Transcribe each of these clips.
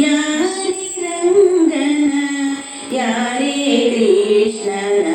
ಯಾರೇ ರಂಗನ ಯಾರೇ ಕೃಷ್ಣನ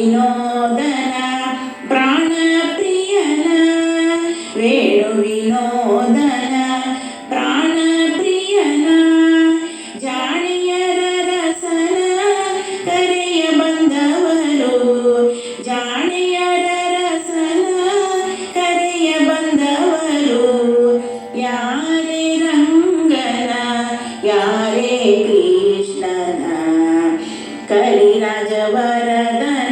ವಿನೋದನ ಪ್ರಾಣ ಪ್ರಿಯನ ವೇಣು ವಿನೋದನ ಪ್ರಾಣ ಪ್ರಿಯನ ಜಾಣಿಯರ ರಸನ, ಕರೆಯ ಬಂದವರು ಜಾಣಿಯರ ರಸನ, ಕರೆಯ ಬಂದವರು ಯಾರೇ ರಂಗನ, ಯಾರೇ ಕೃಷ್ಣನ ಕಲಿರಾಜವರದನ ಪರಮ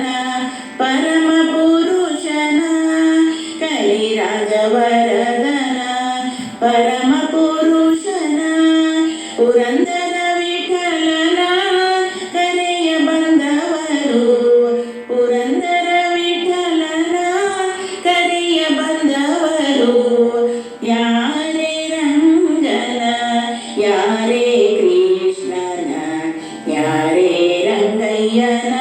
ಗಜವರದನ ಪರಮ ಪುರುಷನ ವಿಠಲನ ಕರೆಯ ಬಂದವರು. ಪುರಂದರ ವಿಠಲನ ಕರೆಯ ಬಂದವರು. ಯಾರೇ ರಂಗನ ಯಾರೇ ಕೃಷ್ಣನ, ಯಾರೇ ರಂಗಯ್ಯನ